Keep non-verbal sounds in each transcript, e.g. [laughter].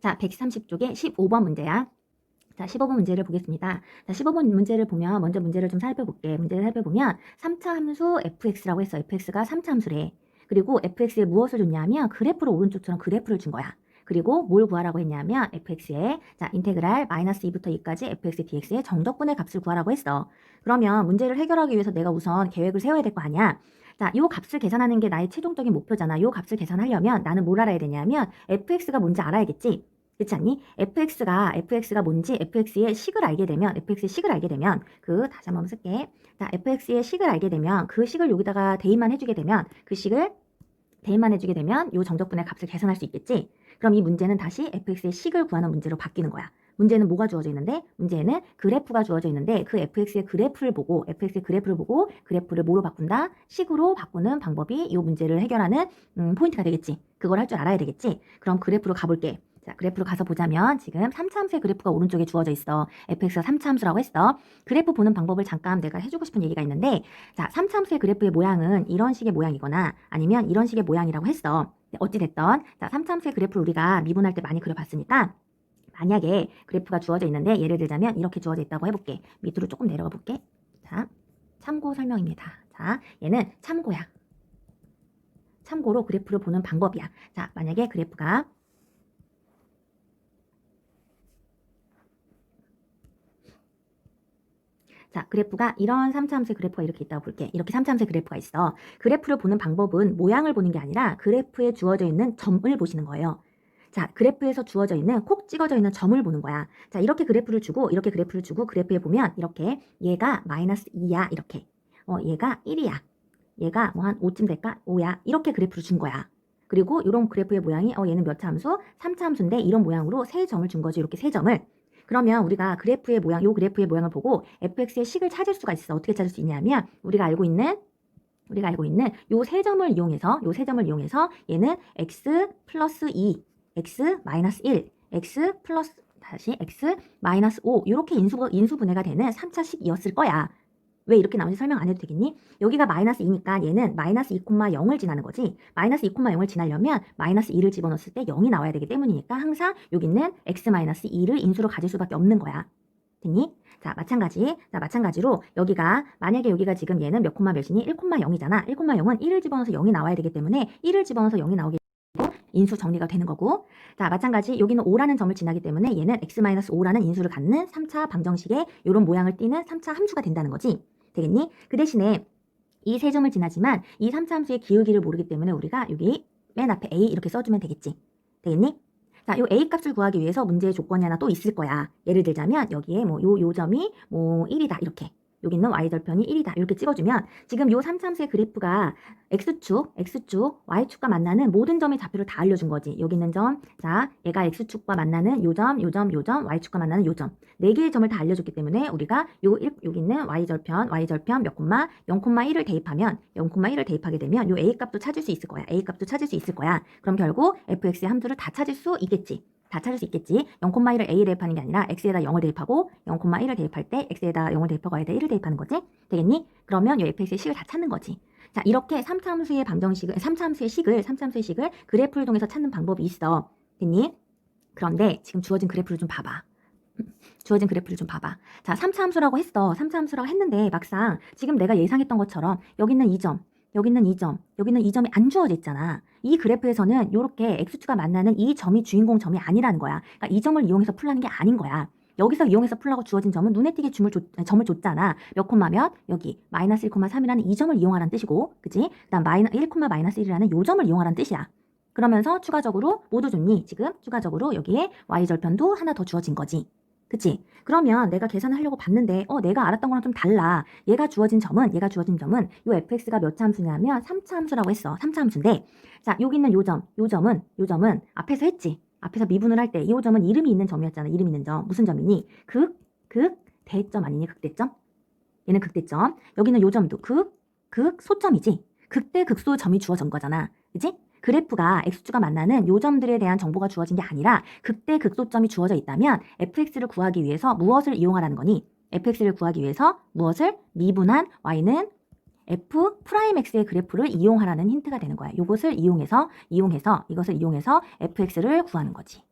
자, 130쪽에 15번 문제야. 자, 15번 문제를 보겠습니다. 자, 15번 문제를 보면 먼저 문제를 좀 살펴볼게. 문제를 살펴보면 3차 함수 fx라고 했어. fx가 3차 함수래. 그리고 fx에 무엇을 줬냐면 그래프를 오른쪽처럼 그래프를 준 거야. 그리고 뭘 구하라고 했냐면 fx의 자 인테그랄 마이너스 2부터 2까지 fx dx의 정적분의 값을 구하라고 했어. 그러면 문제를 해결하기 위해서 내가 우선 계획을 세워야 될 거 아니야. 자, 요 값을 계산하는 게 나의 최종적인 목표잖아. 요 값을 계산하려면 나는 뭘 알아야 되냐면 fx가 뭔지 알아야겠지. 그렇지 않니? fx가 fx가 뭔지 fx의 식을 알게 되면 fx의 식을 알게 되면 그 다시 한번 쓸게. 자, fx의 식을 알게 되면 그 식을 여기다가 대입만 해주게 되면 그 식을 대입만 해주게 되면 요 정적분의 값을 계산할 수 있겠지. 그럼 이 문제는 다시 fx의 식을 구하는 문제로 바뀌는 거야. 문제는 뭐가 주어져 있는데 문제는 그래프가 주어져 있는데 그 fx의 그래프를 보고 fx의 그래프를 보고 그래프를 뭐로 바꾼다? 식으로 바꾸는 방법이 이 문제를 해결하는 음, 포인트가 되겠지. 그걸 할 줄 알아야 되겠지. 그럼 그래프로 가볼게. 자, 그래프로 가서 보자면 지금 3차 함수의 그래프가 오른쪽에 주어져 있어. fx가 3차 함수라고 했어. 그래프 보는 방법을 잠깐 내가 해주고 싶은 얘기가 있는데 자, 3차 함수의 그래프의 모양은 이런 식의 모양이거나 아니면 이런 식의 모양이라고 했어. 네, 어찌됐던 자, 3차 함수의 그래프를 우리가 미분할 때 많이 그려봤으니까 만약에 그래프가 주어져 있는데 예를 들자면 이렇게 주어져 있다고 해볼게. 밑으로 조금 내려가 볼게. 자, 참고 설명입니다. 자, 얘는 참고야. 참고로 그래프를 보는 방법이야. 자, 만약에 그래프가 자, 그래프가 이런 3차 함수의 그래프가 이렇게 있다고 볼게. 이렇게 3차 함수의 그래프가 있어. 그래프를 보는 방법은 모양을 보는 게 아니라 그래프에 주어져 있는 점을 보시는 거예요. 자, 그래프에서 주어져 있는 콕 찍어져 있는 점을 보는 거야. 자, 이렇게 그래프를 주고 이렇게 그래프를 주고 그래프에 보면 이렇게 얘가 마이너스 2야 이렇게. 어, 얘가 1이야. 얘가 뭐 한 5쯤 될까? 5야. 이렇게 그래프를 준 거야. 그리고 이런 그래프의 모양이 어 얘는 몇 차 함수? 3차 함수인데 이런 모양으로 세 점을 준 거지. 이렇게 세 점을. 그러면 우리가 그래프의 모양, 요 그래프의 모양을 보고 fx의 식을 찾을 수가 있어. 어떻게 찾을 수 있냐면 우리가 알고 있는 우리가 알고 있는 요 세 점을 이용해서 요 세 점을 이용해서 얘는 x 플러스 2, x 마이너스 1, x 플러스 다시 x 마이너스 5 이렇게 인수 인수분해가 되는 3차식이었을 거야. 왜 이렇게 나오는지 설명 안 해도 되겠니? 여기가 마이너스 2니까 얘는 마이너스 2,0을 지나는 거지. 마이너스 2,0을 지나려면 마이너스 2를 집어넣었을 때 0이 나와야 되기 때문이니까 항상 여기 있는 x 마이너스 2를 인수로 가질 수밖에 없는 거야. 됐니? 자, 마찬가지. 자, 마찬가지로 여기가 만약에 여기가 지금 얘는 몇 콤마 몇이니? 1,0이잖아. 1,0은 1을 집어넣어서 0이 나와야 되기 때문에 1을 집어넣어서 0이 나오게 되고 인수 정리가 되는 거고. 자, 마찬가지 여기는 5라는 점을 지나기 때문에 얘는 x-5라는 인수를 갖는 3차 방정식의 이런 모양을 띠는 3차 함수가 된다는 거지. 되겠니? 그 대신에 이 세 점을 지나지만 이 3차 함수의 기울기를 모르기 때문에 우리가 여기 맨 앞에 a 이렇게 써주면 되겠지. 되겠니? 자, 요 a 값을 구하기 위해서 문제의 조건이 하나 또 있을 거야. 예를 들자면 여기에 뭐 요 요 점이 뭐 1이다 이렇게. 여기 있는 y절편이 1이다 이렇게 찍어주면 지금 요 3차 함수의 그래프가 x축, x축, y축과 만나는 모든 점의 좌표를 다 알려준 거지. 여기 있는 점, 자 얘가 x축과 만나는 요 점, 요 점, 요 점, y축과 만나는 요 점. 네 개의 점을 다 알려줬기 때문에 우리가 요 일- 여기 있는 y절편, y절편 몇 콤마, 0,1을 대입하면 0,1을 대입하게 되면 요 a 값도 찾을 수 있을 거야. a 값도 찾을 수 있을 거야. 그럼 결국 fx의 함수를 다 찾을 수 있겠지. 다 찾을 수 있겠지. 0,1을 a에 대입하는 게 아니라 x에다 0을 대입하고 0,1을 대입할 때 x에다 0을 대입하고 y에다 1을 대입하는 거지. 되겠니? 그러면 이 fx의 식을 다 찾는 거지. 자, 이렇게 3차 함수의 방정식을 3차 함수의 식을 3차 함수의 식을 그래프를 통해서 찾는 방법이 있어. 됐니? 그런데 지금 주어진 그래프를 좀 봐봐. [laughs] 주어진 그래프를 좀 봐봐. 자, 3차 함수라고 했어. 3차 함수라고 했는데 막상 지금 내가 예상했던 것처럼 여기 있는 이 점, 여기 있는 이 점, 여기 있는 이 점이 안 주어져 있잖아. 이 그래프에서는 이렇게 x축가 만나는 이 점이 주인공 점이 아니라는 거야. 그러니까 이 점을 이용해서 풀라는 게 아닌 거야. 여기서 이용해서 풀라고 주어진 점은 눈에 띄게 점을, 줬, 점을 줬잖아. 몇 콤마 몇? 여기 마이너스 1,3이라는 이 점을 이용하라는 뜻이고, 그지? 그다음 마이너 1, 마이너스 1이라는 요 점을 이용하라는 뜻이야. 그러면서 추가적으로 모두 줬니? 지금 추가적으로 여기에 y절편도 하나 더 주어진 거지. 그치? 그러면 내가 계산하려고 봤는데 어 내가 알았던 거랑 좀 달라. 얘가 주어진 점은 얘가 주어진 점은 요 fx가 몇 차 함수냐면 3차 함수라고 했어. 3차 함수인데 자 여기 있는 요 점, 요 점은 요 점은 앞에서 했지. 앞에서 미분을 할 때이 점은 이름이 있는 점이었잖아. 이름 있는 점. 무슨 점이니? 극, 극, 대점 아니니? 극대점? 얘는 극대점. 여기는 요 점도 극, 극, 소점이지. 극대, 극소 점이 주어진 거잖아. 그지? 그래프가 x축가 만나는 요 점들에 대한 정보가 주어진 게 아니라 극대 극소점이 주어져 있다면 fx를 구하기 위해서 무엇을 이용하라는 거니? fx를 구하기 위해서 무엇을 미분한 y는 f 프라임 x의 그래프를 이용하라는 힌트가 되는 거야. 요것을 이용해서 이용해서 이것을 이용해서 fx를 구하는 거지.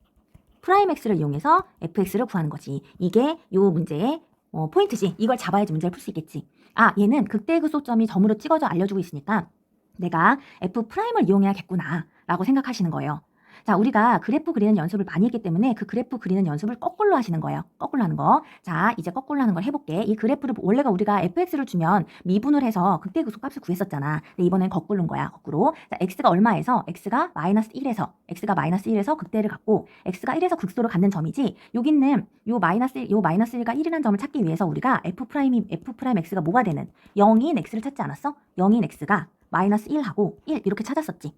프라임 x를 이용해서 fx를 구하는 거지. 이게 요 문제의 어, 포인트지. 이걸 잡아야지 문제를 풀 수 있겠지. 아, 얘는 극대 극소점이 점으로 찍어져 알려주고 있으니까 내가 f 프라임을 이용해야겠구나 라고 생각하시는 거예요. 자, 우리가 그래프 그리는 연습을 많이 했기 때문에 그 그래프 그리는 연습을 거꾸로 하시는 거예요. 거꾸로 하는 거. 자, 이제 거꾸로 하는 걸 해볼게. 이 그래프를 원래가 우리가 fx를 주면 미분을 해서 극대 극소 값을 구했었잖아. 근데 이번엔 거꾸로인 거야. 거꾸로. 자, x가 얼마에서 x가 마이너스 1에서 x가 마이너스 1에서 극대를 갖고 x가 1에서 극소를 갖는 점이지. 여기 있는 요 마이너스 1, 요 마이너스 1가 1이라는 점을 찾기 위해서 우리가 f 프라임이 f 프라임 x가 뭐가 되는 0인 x를 찾지 않았어? 0인 x가 마이너스 1하고 1 이렇게 찾았었지.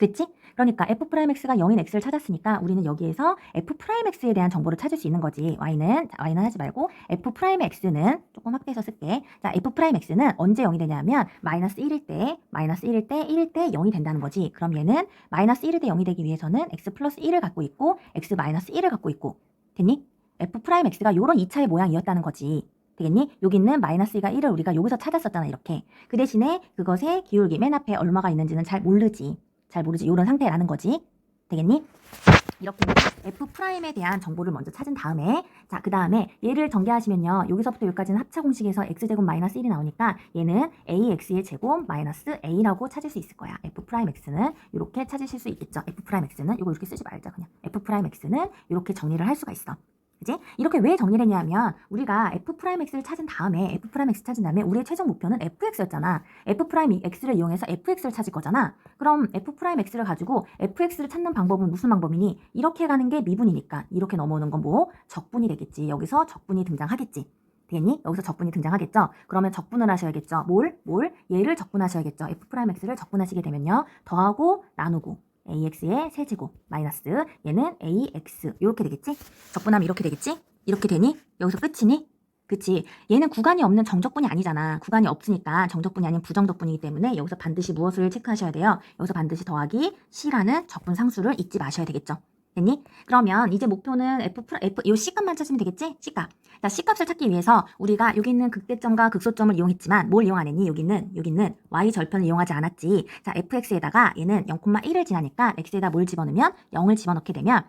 그치? 그러니까 f 프라임 x가 0인 x를 찾았으니까 우리는 여기에서 f 프라임 x에 대한 정보를 찾을 수 있는 거지. y는 자, y는 하지 말고 f 프라임 x는 조금 확대해서 쓸게. 자, f 프라임 x는 언제 0이 되냐면 마이너스 1일 때, 마이너스 1일 때, 1일 때 0이 된다는 거지. 그럼 얘는 마이너스 1일 때 0이 되기 위해서는 x 플러스 1을 갖고 있고 x 마이너스 1을 갖고 있고 됐니? f 프라임 x가 요런 2차의 모양이었다는 거지. 되겠니? 여기 있는 마이너스 2가 1을 우리가 여기서 찾았었잖아 이렇게. 그 대신에 그것의 기울기 맨 앞에 얼마가 있는지는 잘 모르지. 잘 모르지. 이런 상태라는 거지. 되겠니? 이렇게 f 프라임에 대한 정보를 먼저 찾은 다음에 자, 그 다음에 얘를 전개하시면요. 여기서부터 여기까지는 합차 공식에서 x제곱 마이너스 1이 나오니까 얘는 ax의 제곱 마이너스 a라고 찾을 수 있을 거야. f 프라임 x는 이렇게 찾으실 수 있겠죠. f 프라임 x는 이거 이렇게 쓰지 말자 그냥. f 프라임 x는 이렇게 정리를 할 수가 있어. 그지? 이렇게 왜 정리를 했냐면 우리가 f 프라임 x를 찾은 다음에 f 프라임 x 찾은 다음에 우리의 최종 목표는 fx였잖아. f 프라임 x를 이용해서 fx를 찾을 거잖아. 그럼 f 프라임 x를 가지고 fx를 찾는 방법은 무슨 방법이니? 이렇게 가는 게 미분이니까 이렇게 넘어오는 건 뭐 적분이 되겠지. 여기서 적분이 등장하겠지. 되겠니? 여기서 적분이 등장하겠죠? 그러면 적분을 하셔야겠죠. 뭘? 뭘? 얘를 적분하셔야겠죠. f 프라임 x를 적분하시게 되면요. 더하고 나누고 ax의 세제곱 마이너스 얘는 ax 이렇게 되겠지? 적분하면 이렇게 되겠지? 이렇게 되니? 여기서 끝이니? 그치. 얘는 구간이 없는 정적분이 아니잖아. 구간이 없으니까 정적분이 아닌 부정적분이기 때문에 여기서 반드시 무엇을 체크하셔야 돼요? 여기서 반드시 더하기 C라는 적분 상수를 잊지 마셔야 되겠죠. 됐니? 그러면 이제 목표는 F, F, 요 C값만 찾으면 되겠지? C값. 자, C값을 찾기 위해서 우리가 여기 있는 극대점과 극소점을 이용했지만 뭘 이용 안 했니? 여기 있는, 여기 있는 Y 절편을 이용하지 않았지. 자, fx에다가 얘는 0,1을 지나니까 x에다 뭘 집어넣으면 0을 집어넣게 되면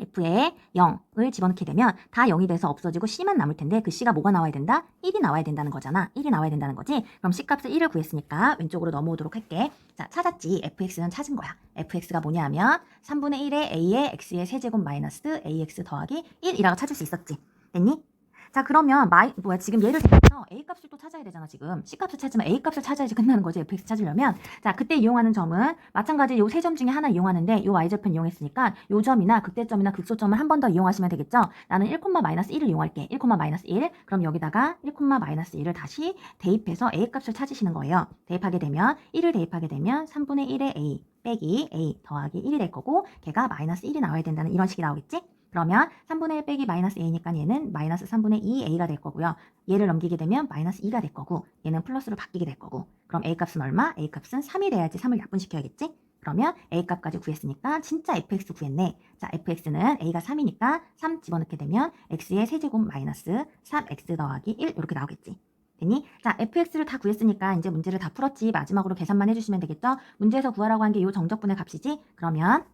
f에 0을 집어넣게 되면 다 0이 돼서 없어지고 c만 남을 텐데 그 c가 뭐가 나와야 된다? 1이 나와야 된다는 거잖아. 1이 나와야 된다는 거지. 그럼 c값을 1을 구했으니까 왼쪽으로 넘어오도록 할게. 자, 찾았지. fx는 찾은 거야. fx가 뭐냐 하면 3분의 1의 a의 x의 세제곱 마이너스 ax 더하기 1이라고 찾을 수 있었지. 됐니? 자 그러면 마이 뭐야 지금 예를 들어서 a 값을 또 찾아야 되잖아 지금. C 값을 찾으면 a 값을 찾아야지 끝나는 거지 fx 찾으려면. 자 그때 이용하는 점은 마찬가지 요 세 점 중에 하나 이용하는데 요 y절편 이용했으니까 요 점이나 극대점이나 극소점을 한 번 더 이용하시면 되겠죠? 나는 1, 마이너스 1을 이용할게. 1, 마이너스 1 그럼 여기다가 1, 마이너스 1을 다시 대입해서 a 값을 찾으시는 거예요. 대입하게 되면 1을 대입하게 되면 3분의 1의 a 빼기 a 더하기 1이 될 거고 걔가 마이너스 1이 나와야 된다는 이런 식이 나오겠지 그러면 3분의 1 빼기 마이너스 a니까 얘는 마이너스 3분의 2a가 될 거고요. 얘를 넘기게 되면 마이너스 2가 될 거고 얘는 플러스로 바뀌게 될 거고 그럼 a 값은 얼마? a 값은 3이 돼야지 3을 약분시켜야겠지? 그러면 a 값까지 구했으니까 진짜 fx 구했네. 자 fx는 a가 3이니까 3 집어넣게 되면 x의 세제곱 마이너스 3x 더하기 1 이렇게 나오겠지. 됐니? 자, fx를 다 구했으니까 이제 문제를 다 풀었지. 마지막으로 계산만 해주시면 되겠죠? 문제에서 구하라고 한 게 이 정적분의 값이지? 그러면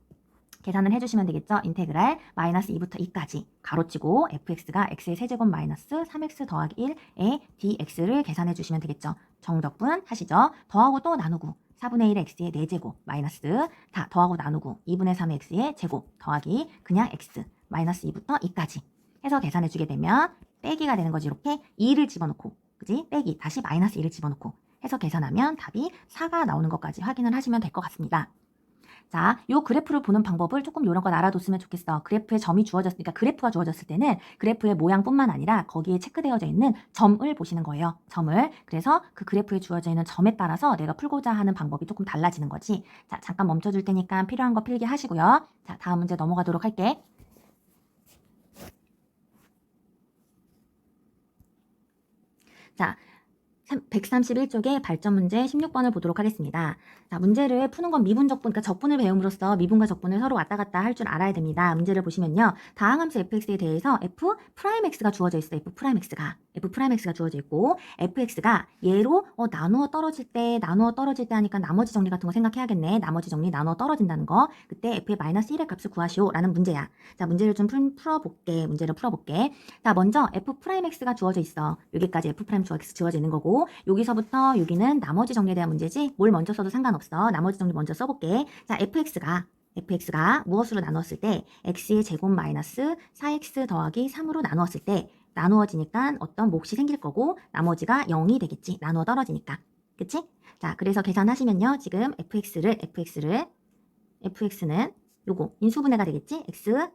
계산을 해주시면 되겠죠. 인테그랄 마이너스 2부터 2까지 가로치고 fx가 x의 세제곱 마이너스 3x 더하기 1의 dx를 계산해 주시면 되겠죠. 정적분 하시죠. 더하고 또 나누고 4분의 1의 x의 4제곱 마이너스 다 더하고 나누고 2분의 3의 x의 제곱 더하기 그냥 x 마이너스 2부터 2까지 해서 계산해 주게 되면 빼기가 되는 거지 이렇게 2를 집어넣고 그지? 빼기 다시 마이너스 1을 집어넣고 해서 계산하면 답이 4가 나오는 것까지 확인을 하시면 될 것 같습니다. 자, 요 그래프를 보는 방법을 조금 요런 거 알아뒀으면 좋겠어. 그래프에 점이 주어졌으니까 그래프가 주어졌을 때는 그래프의 모양뿐만 아니라 거기에 체크되어져 있는 점을 보시는 거예요. 점을. 그래서 그 그래프에 주어져 있는 점에 따라서 내가 풀고자 하는 방법이 조금 달라지는 거지. 자, 잠깐 멈춰 줄 테니까 필요한 거 필기 하시고요. 자, 다음 문제 넘어가도록 할게. 자, 131쪽의 발전 문제 16번을 보도록 하겠습니다. 자, 문제를 푸는 건 미분 적분, 그러니까 적분을 배움으로써 미분과 적분을 서로 왔다 갔다 할 줄 알아야 됩니다. 문제를 보시면요. 다항함수 fx에 대해서 f 프라임 x가 주어져 있어요. f 프라임 x가. f 프라임 x가 주어져 있고 fx가 얘로 어, 나누어 떨어질 때, 나누어 떨어질 때 하니까 나머지 정리 같은 거 생각해야겠네. 나머지 정리 나누어 떨어진다는 거. 그때 f의 마이너스 1의 값을 구하시오라는 문제야. 자, 문제를 좀 풀, 풀어볼게. 문제를 풀어 볼게. 자, 먼저 f 프라임 x가 주어져 있어. 여기까지 f 프라임 주어져 있는 거고 여기서부터 여기는 나머지 정리에 대한 문제지. 뭘 먼저 써도 상관없어. 나머지 정리 먼저 써볼게. 자, fx가 fx가 무엇으로 나누었을 때 x의 제곱 마이너스 4x 더하기 3으로 나누었을 때 나누어지니까 어떤 몫이 생길 거고 나머지가 0이 되겠지. 나누어 떨어지니까. 그치? 자, 그래서 계산하시면요. 지금 fx를 fx를 fx는 요거 인수분해가 되겠지? x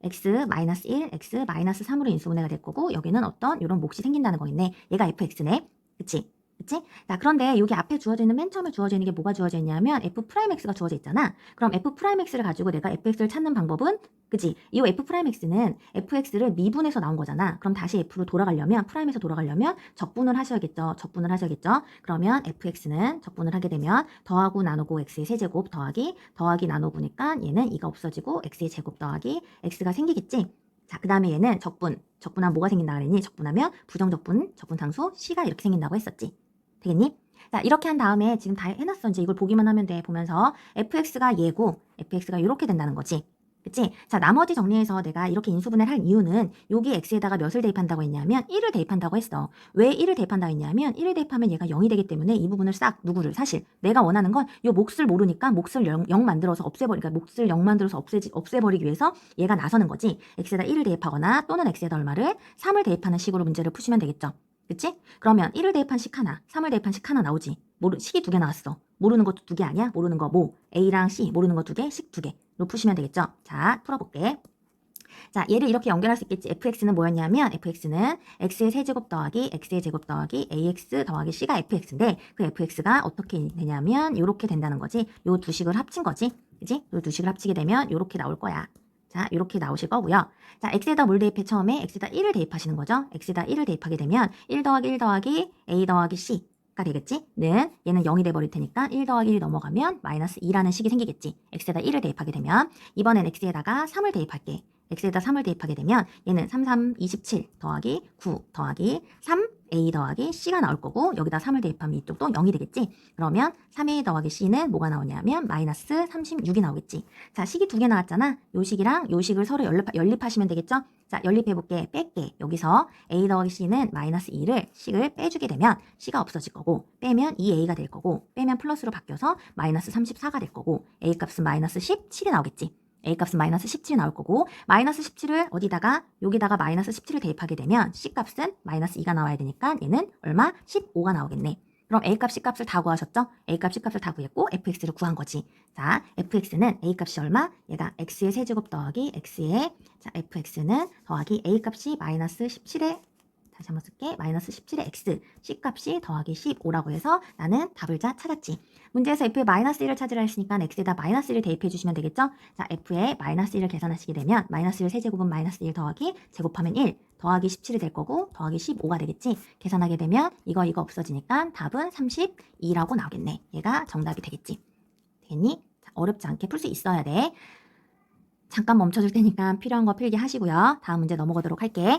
x 마이너스 1, x 마이너스 3으로 인수분해가 될 거고 여기는 어떤 이런 몫이 생긴다는 거 있네. 얘가 fx네. 그치? 그치? 자, 그런데 여기 앞에 주어져 있는 맨 처음에 주어져 있는 게 뭐가 주어져 있냐면 f 프라임 x가 주어져 있잖아. 그럼 f 프라임 x를 가지고 내가 fx를 찾는 방법은 그치? 이 f 프라임 x는 fx를 미분해서 나온 거잖아. 그럼 다시 f로 돌아가려면 프라임에서 돌아가려면 적분을 하셔야겠죠. 적분을 하셔야겠죠. 그러면 fx는 적분을 하게 되면 더하고 나누고 x의 세제곱 더하기 더하기 나누고니까 얘는 2가 없어지고 x의 제곱 더하기 x가 생기겠지. 자, 그 다음에 얘는 적분. 적분하면 뭐가 생긴다 그랬니? 적분하면 부정적분, 적분상수 C가 이렇게 생긴다고 했었지. 되겠니? 자, 이렇게 한 다음에 지금 다 해놨어. 이제 이걸 보기만 하면 돼. 보면서 fx가 얘고 fx가 이렇게 된다는 거지. 그치? 자, 나머지 정리해서 내가 이렇게 인수분해를 할 이유는 여기 x에다가 몇을 대입한다고 했냐면 1을 대입한다고 했어. 왜 1을 대입한다고 했냐면 1을 대입하면 얘가 0이 되기 때문에 이 부분을 싹 누구를 사실 내가 원하는 건 요 몫을 모르니까 몫을 0, 0 만들어서 없애버리 그러니까 몫을 0 만들어서 없애지, 없애버리기 위해서 얘가 나서는 거지. x에다 1을 대입하거나 또는 x에다 얼마를 3을 대입하는 식으로 문제를 푸시면 되겠죠. 그치? 그러면 1을 대입한 식 하나, 3을 대입한 식 하나 나오지. 모르, 식이 두 개 나왔어. 모르는 것도 두 개 아니야? 모르는 거 뭐? A랑 C 모르는 거 두 개, 식 두 개. 로 푸시면 되겠죠? 자, 풀어볼게. 자, 얘를 이렇게 연결할 수 있겠지. fx는 뭐였냐면 fx는 x의 세제곱 더하기 x의 제곱 더하기 ax 더하기 c가 fx인데 그 fx가 어떻게 되냐면 이렇게 된다는 거지. 요 두 식을 합친 거지. 그지? 요 두 식을 합치게 되면 이렇게 나올 거야. 자, 이렇게 나오실 거고요. 자, x에다 뭘 대입해? 처음에 x에다 1을 대입하시는 거죠. x에다 1을 대입하게 되면 1 더하기 1 더하기 a 더하기 c 가 되겠지? 는 얘는 0이 돼버릴 테니까 1 더하기 1이 넘어가면 마이너스 2라는 식이 생기겠지. x에다 1을 대입하게 되면 이번엔 x에다가 3을 대입할게. x에다 3을 대입하게 되면 얘는 3, 3, 27 더하기 9 더하기 3 a 더하기 c가 나올 거고 여기다 3을 대입하면 이쪽도 0이 되겠지. 그러면 3a 더하기 c는 뭐가 나오냐면 마이너스 36이 나오겠지. 자, 식이 두 개 나왔잖아. 요 식이랑 요 식을 서로 연립, 연립 하시면 되겠죠? 자, 연립해볼게. 뺄게. 여기서 a 더하기 c는 마이너스 2를 식을 빼주게 되면 c가 없어질 거고 빼면 2a가 될 거고 빼면 플러스로 바뀌어서 마이너스 34가 될 거고 a 값은 마이너스 17이 나오겠지. A 값은 마이너스 17이 나올 거고 마이너스 17을 어디다가 여기다가 마이너스 17을 대입하게 되면 c 값은 마이너스 2가 나와야 되니까 얘는 얼마? 15가 나오겠네. 그럼 a 값, c 값을 다 구하셨죠? a 값, c 값을 다 구했고 fx를 구한 거지. 자, fx는 a 값이 얼마? 얘가 x의 세제곱 더하기 x의 자, fx는 더하기 a 값이 마이너스 17에 다시 한번 쓸게. 마이너스 17의 x, c 값이 더하기 15라고 해서 나는 답을 자 찾았지. 문제에서 f의 마이너스 1을 찾으라 했으니까 x에다 마이너스 1을 대입해 주시면 되겠죠? 자, f의 마이너스 1을 계산하시게 되면 마이너스 1 세제곱은 마이너스 1 더하기 제곱하면 1 더하기 17이 될 거고 더하기 15가 되겠지. 계산하게 되면 이거 이거 없어지니까 답은 32라고 나오겠네. 얘가 정답이 되겠지. 되겠니? 자, 어렵지 않게 풀 수 있어야 돼. 잠깐 멈춰줄 테니까 필요한 거 필기 하시고요. 다음 문제 넘어가도록 할게.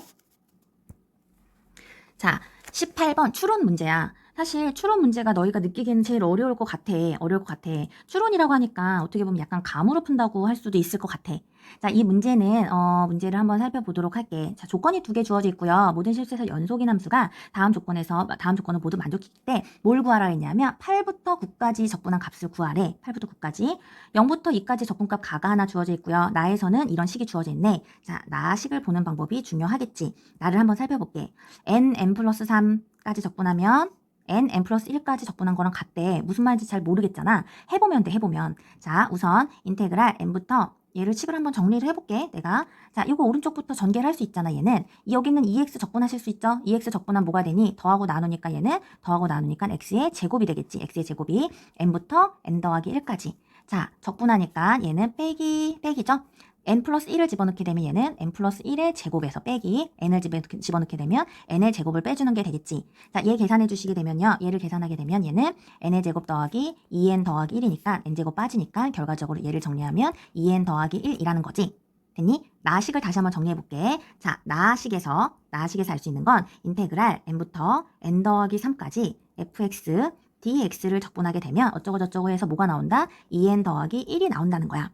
자, 18번 추론 문제야. 사실 추론 문제가 너희가 느끼기에는 제일 어려울 것 같아. 어려울 것 같아. 추론이라고 하니까 어떻게 보면 약간 감으로 푼다고 할 수도 있을 것 같아. 자, 이 문제는 어, 문제를 한번 살펴보도록 할게. 자, 조건이 두 개 주어져 있고요. 모든 실수에서 연속인 함수가 다음 조건에서 다음 조건을 모두 만족시킬 때뭘 구하라 했냐면 8부터 9까지 적분한 값을 구하래. 8부터 9까지. 0부터 2까지 적분값 가가 하나 주어져 있고요. 나에서는 이런 식이 주어져 있네. 자, 나식을 보는 방법이 중요하겠지. 나를 한번 살펴볼게. n, n 플러스 3까지 적분하면 n, n 플러스 1까지 적분한 거랑 같대. 무슨 말인지 잘 모르겠잖아. 해보면 돼, 해보면. 자, 우선 인테그랄 n부터 얘를 식을 한번 정리를 해볼게. 내가 자 이거 오른쪽부터 전개를 할 수 있잖아. 얘는 여기는 2x 적분하실 수 있죠. 2x 적분하면 뭐가 되니? 더하고 나누니까 얘는 더하고 나누니까 x의 제곱이 되겠지. x의 제곱이 n부터 n 더하기 1까지. 자 적분하니까 얘는 빼기 빼기죠. N 플러스 1을 집어넣게 되면 얘는 n 플러스 1의 제곱에서 빼기 n을 집어- 집어넣게 되면 n의 제곱을 빼주는 게 되겠지. 자, 얘 계산해 주시게 되면요. 얘를 계산하게 되면 얘는 n의 제곱 더하기 2n 더하기 1이니까 n제곱 빠지니까 결과적으로 얘를 정리하면 2n 더하기 1이라는 거지. 됐니? 나식을 다시 한번 정리해 볼게. 자, 나식에서 나식에서 알 수 있는 건 인테그랄 n부터 n 더하기 3까지 fx dx를 적분하게 되면 어쩌고 저쩌고 해서 뭐가 나온다? 2n 더하기 1이 나온다는 거야.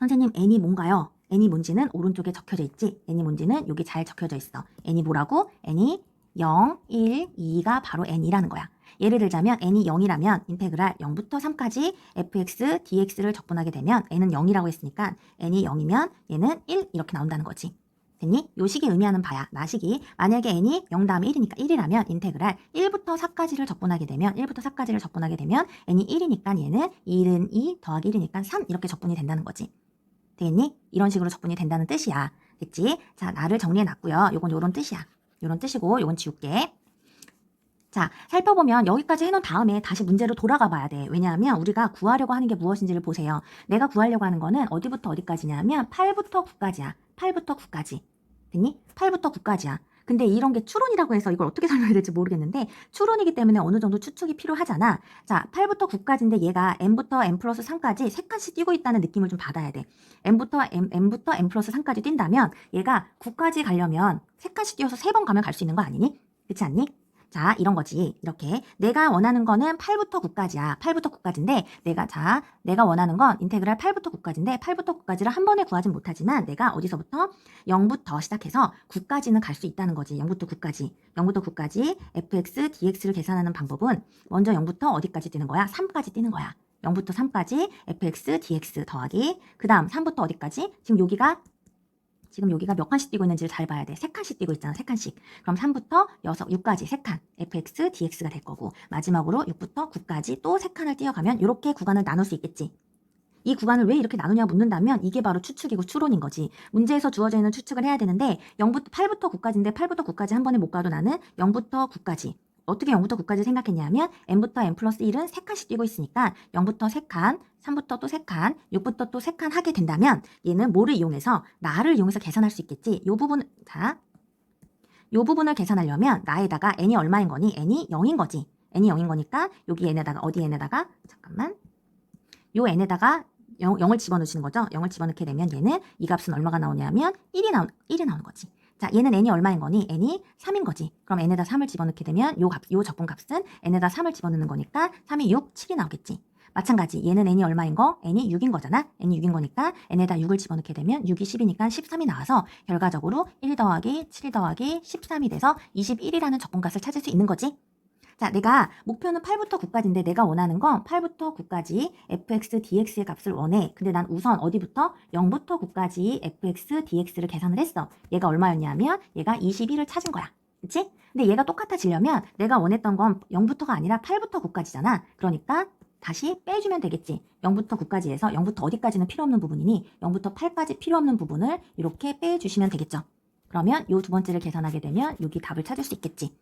선생님 n이 뭔가요? n이 뭔지는 오른쪽에 적혀져 있지. n이 뭔지는 여기 잘 적혀져 있어. n이 뭐라고? n이 0, 1, 2가 바로 n이라는 거야. 예를 들자면 n이 0이라면 인테그랄 0부터 3까지 fx, dx를 적분하게 되면 n은 0이라고 했으니까 n이 0이면 얘는 1 이렇게 나온다는 거지. 됐니? 요 식이 의미하는 바야. 나식이 만약에 n이 0 다음에 1이니까 1이라면 인테그랄 1부터 4까지를 적분하게 되면 1부터 4까지를 적분하게 되면 n이 1이니까 얘는 1은 2 더하기 1이니까 3 이렇게 적분이 된다는 거지. 되겠니? 이런 식으로 적분이 된다는 뜻이야. 됐지? 자, 나를 정리해 놨고요. 요건 요런 뜻이야. 요런 뜻이고 요건 지울게. 자, 살펴보면 여기까지 해놓은 다음에 다시 문제로 돌아가 봐야 돼. 왜냐하면 우리가 구하려고 하는 게 무엇인지를 보세요. 내가 구하려고 하는 거는 어디부터 어디까지냐면 8부터 9까지야. 8부터 9까지. 됐니? 8부터 9까지야. 근데 이런 게 추론이라고 해서 이걸 어떻게 [laughs] 설명해야 될지 모르겠는데 추론이기 때문에 어느 정도 추측이 필요하잖아. 자, 8부터 9까지인데 얘가 n부터 n 플러스 3까지 세 칸씩 뛰고 있다는 느낌을 좀 받아야 돼. n부터 m, n부터 n 플러스 3까지 뛴다면 얘가 9까지 가려면 세 칸씩 뛰어서 세 번 가면 갈 수 있는 거 아니니? 그렇지 않니? 자, 이런 거지. 이렇게. 내가 원하는 거는 8부터 9까지야. 8부터 9까지인데, 내가, 자, 내가 원하는 건 인테그랄 8부터 9까지인데, 8부터 9까지를 한 번에 구하진 못하지만, 내가 어디서부터 0부터 시작해서 9까지는 갈 수 있다는 거지. 0부터 9까지. 0부터 9까지 fx, dx를 계산하는 방법은 먼저 0부터 어디까지 뛰는 거야? 3까지 뛰는 거야. 0부터 3까지 fx, dx 더하기. 그 다음 3부터 어디까지? 지금 여기가 지금 여기가 몇 칸씩 뛰고 있는지를 잘 봐야 돼. 세 칸씩 뛰고 있잖아. 세 칸씩. 그럼 3부터 6, 6까지 세 칸. fx, dx가 될 거고 마지막으로 6부터 9까지 또 세 칸을 뛰어가면 이렇게 구간을 나눌 수 있겠지. 이 구간을 왜 이렇게 나누냐 묻는다면 이게 바로 추측이고 추론인 거지. 문제에서 주어져 있는 추측을 해야 되는데 0부터 8부터 9까지인데 8부터 9까지 한 번에 못 가도 나는 0부터 9까지. 어떻게 0부터 9까지 생각했냐면 n부터 n 플러스 1은 3칸씩 뛰고 있으니까 0부터 3칸, 3부터 또 3칸, 6부터 또 3칸 하게 된다면 얘는 뭐를 이용해서 나를 이용해서 계산할 수 있겠지. 요 부분 자. 요 부분을 계산하려면 나에다가 n이 얼마인 거니? n이 0인 거지. n이 0인 거니까 여기 n에다가 어디 n에다가 잠깐만. 요 n에다가 0, 0을 집어넣으시는 거죠. 0을 집어넣게 되면 얘는 이 값은 얼마가 나오냐면 1이 나오 1이 나오는 거지. 자, 얘는 n이 얼마인 거니? n이 3인 거지. 그럼 n에다 3을 집어넣게 되면 요 값, 요 적분 값은 n에다 3을 집어넣는 거니까 3이 6, 7이 나오겠지. 마찬가지 얘는 n이 얼마인 거? n이 6인 거잖아. n이 6인 거니까 n에다 6을 집어넣게 되면 6이 10이니까 13이 나와서 결과적으로 1 더하기 7 더하기 13이 돼서 21이라는 적분값을 찾을 수 있는 거지. 자, 내가 목표는 8부터 9까지인데 내가 원하는 건 8부터 9까지 fx, dx의 값을 원해. 근데 난 우선 어디부터 0부터 9까지 fx, dx를 계산을 했어. 얘가 얼마였냐면 얘가 21을 찾은 거야. 그치? 근데 얘가 똑같아지려면 내가 원했던 건 0부터가 아니라 8부터 9까지잖아. 그러니까 다시 빼주면 되겠지. 0부터 9까지에서 0부터 어디까지는 필요 없는 부분이니 0부터 8까지 필요 없는 부분을 이렇게 빼주시면 되겠죠. 그러면 이 두 번째를 계산하게 되면 여기 답을 찾을 수 있겠지.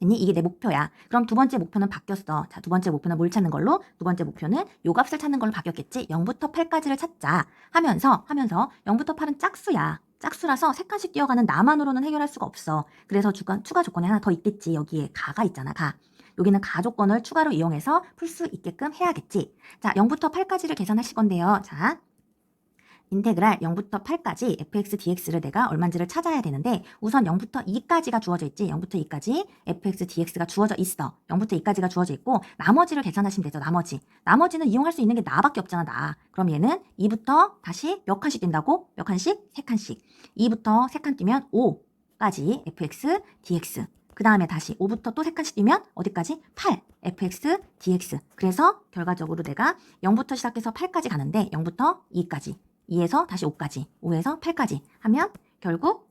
됐니? 이게 내 목표야. 그럼 두 번째 목표는 바뀌었어. 자, 두 번째 목표는 뭘 찾는 걸로? 두 번째 목표는 요 값을 찾는 걸로 바뀌었겠지? 0부터 8까지를 찾자. 하면서, 하면서 0부터 8은 짝수야. 짝수라서 세 칸씩 뛰어가는 나만으로는 해결할 수가 없어. 그래서 주간, 추가 조건이 하나 더 있겠지. 여기에 가가 있잖아, 가. 여기는 가 조건을 추가로 이용해서 풀 수 있게끔 해야겠지. 자, 0부터 8까지를 계산하실 건데요. 자, 인테그랄 0부터 8까지 fx dx를 내가 얼마인지를 찾아야 되는데 우선 0부터 2까지가 주어져 있지. 0부터 2까지 fx dx가 주어져 있어. 0부터 2까지가 주어져 있고 나머지를 계산하시면 되죠 나머지. 나머지는 이용할 수 있는 게 나밖에 없잖아 나. 그럼 얘는 2부터 다시 몇 칸씩 뛴다고? 몇 칸씩? 3칸씩. 2부터 3칸 뛰면 5까지 fx dx 그 다음에 다시 5부터 또 3칸씩 뛰면 어디까지? 8 fx dx 그래서 결과적으로 내가 0부터 시작해서 8까지 가는데 0부터 2까지 2에서 다시 5까지, 5에서 8까지 하면 결국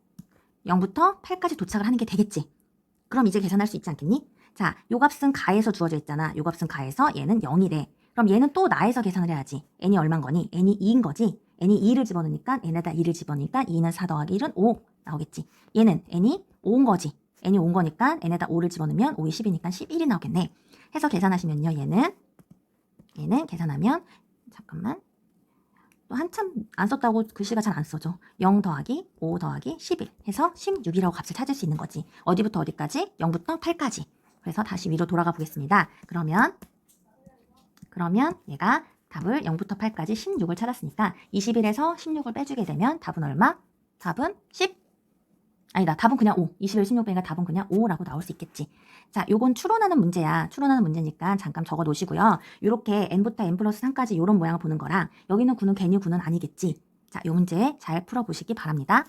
0부터 8까지 도착을 하는 게 되겠지. 그럼 이제 계산할 수 있지 않겠니? 자, 요 값은 가에서 주어져 있잖아. 요 값은 가에서 얘는 0이래. 그럼 얘는 또 나에서 계산을 해야지. n이 얼만 거니? n이 2인 거지. n이 2를 집어넣으니까 n에다 2를 집어넣으니까 2는 4 더하기 1은 5 나오겠지. 얘는 n이 5인 거지. n이 5인 거니까 n에다 5를 집어넣으면 5이 10이니까 11이 나오겠네. 해서 계산하시면요. 얘는 얘는 계산하면 잠깐만 또 한참 안 썼다고 글씨가 잘 안 써져. 0 더하기 5 더하기 11 해서 16이라고 값을 찾을 수 있는 거지. 어디부터 어디까지? 0부터 8까지. 그래서 다시 위로 돌아가 보겠습니다. 그러면 그러면 얘가 답을 0부터 8까지 16을 찾았으니까 21에서 16을 빼주게 되면 답은 얼마? 답은 10? 아니다. 답은 그냥 5. 21, 16 빼니까 답은 그냥 5라고 나올 수 있겠지. 자, 요건 추론하는 문제야. 추론하는 문제니까 잠깐 적어 놓으시고요. 요렇게 n부터 n 플러스 3까지 요런 모양을 보는 거랑 여기는 9는 괜히 9는 아니겠지. 자, 요 문제 잘 풀어보시기 바랍니다.